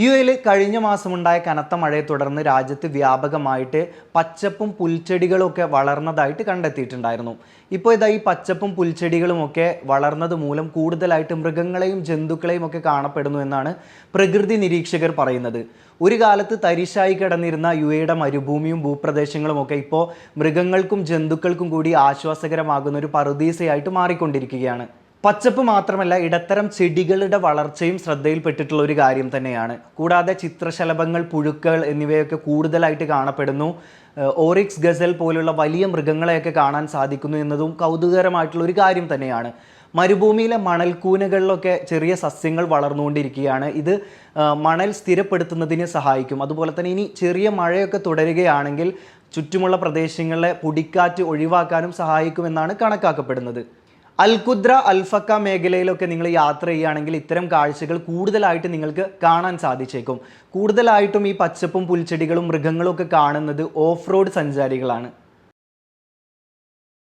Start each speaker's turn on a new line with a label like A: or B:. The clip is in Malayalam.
A: യു എയിൽ കഴിഞ്ഞ മാസമുണ്ടായ കനത്ത മഴയെ തുടർന്ന് രാജ്യത്ത് വ്യാപകമായിട്ട് പച്ചപ്പും പുൽച്ചെടികളൊക്കെ വളർന്നതായിട്ട് കണ്ടെത്തിയിട്ടുണ്ടായിരുന്നു. ഇപ്പോൾ ഇതാ ഈ പച്ചപ്പും പുൽച്ചെടികളുമൊക്കെ വളർന്നത് മൂലം കൂടുതലായിട്ട് മൃഗങ്ങളെയും ജന്തുക്കളെയും ഒക്കെ കാണപ്പെടുന്നു എന്നാണ് പ്രകൃതി നിരീക്ഷകർ പറയുന്നത്. ഒരു കാലത്ത് തരിശായി കിടന്നിരുന്ന യു എയുടെ മരുഭൂമിയും ഭൂപ്രദേശങ്ങളും ഒക്കെ ഇപ്പോൾ മൃഗങ്ങൾക്കും ജന്തുക്കൾക്കും കൂടി ആശ്വാസകരമാകുന്ന ഒരു പറുദീസയായിട്ട് മാറിക്കൊണ്ടിരിക്കുകയാണ്. പച്ചപ്പ് മാത്രമല്ല ഇടത്തരം ചെടികളുടെ വളർച്ചയും ശ്രദ്ധയിൽപ്പെട്ടിട്ടുള്ള ഒരു കാര്യം തന്നെയാണ്. കൂടാതെ ചിത്രശലഭങ്ങൾ പുഴുക്കൾ എന്നിവയൊക്കെ കൂടുതലായിട്ട് കാണപ്പെടുന്നു. ഓറിക്സ് ഗസൽ പോലുള്ള വലിയ മൃഗങ്ങളെയൊക്കെ കാണാൻ സാധിക്കുന്നു എന്നതും കൗതുകകരമായിട്ടുള്ള ഒരു കാര്യം തന്നെയാണ്. മരുഭൂമിയിലെ മണൽക്കൂനകളിലൊക്കെ ചെറിയ സസ്യങ്ങൾ വളർന്നുകൊണ്ടിരിക്കുകയാണ്. ഇത് മണൽ സ്ഥിരപ്പെടുത്തുന്നതിന് സഹായിക്കും. അതുപോലെ തന്നെ ഇനി ചെറിയ മഴയൊക്കെ തുടരുകയാണെങ്കിൽ ചുറ്റുമുള്ള പ്രദേശങ്ങളിലെ പൊടിക്കാറ്റ് ഒഴിവാക്കാനും സഹായിക്കുമെന്നാണ് കണക്കാക്കപ്പെടുന്നത്. അൽഖുദ്ര അൽഫക്ക മേഖലയിലൊക്കെ നിങ്ങൾ യാത്ര ചെയ്യുകയാണെങ്കിൽ ഇത്തരം കാഴ്ചകൾ കൂടുതലായിട്ട് നിങ്ങൾക്ക് കാണാൻ സാധിച്ചേക്കും. കൂടുതലായിട്ടും ഈ പച്ചപ്പും പുൽച്ചെടികളും മൃഗങ്ങളും ഒക്കെ കാണുന്നത് ഓഫ് റോഡ് സഞ്ചാരികളാണ്.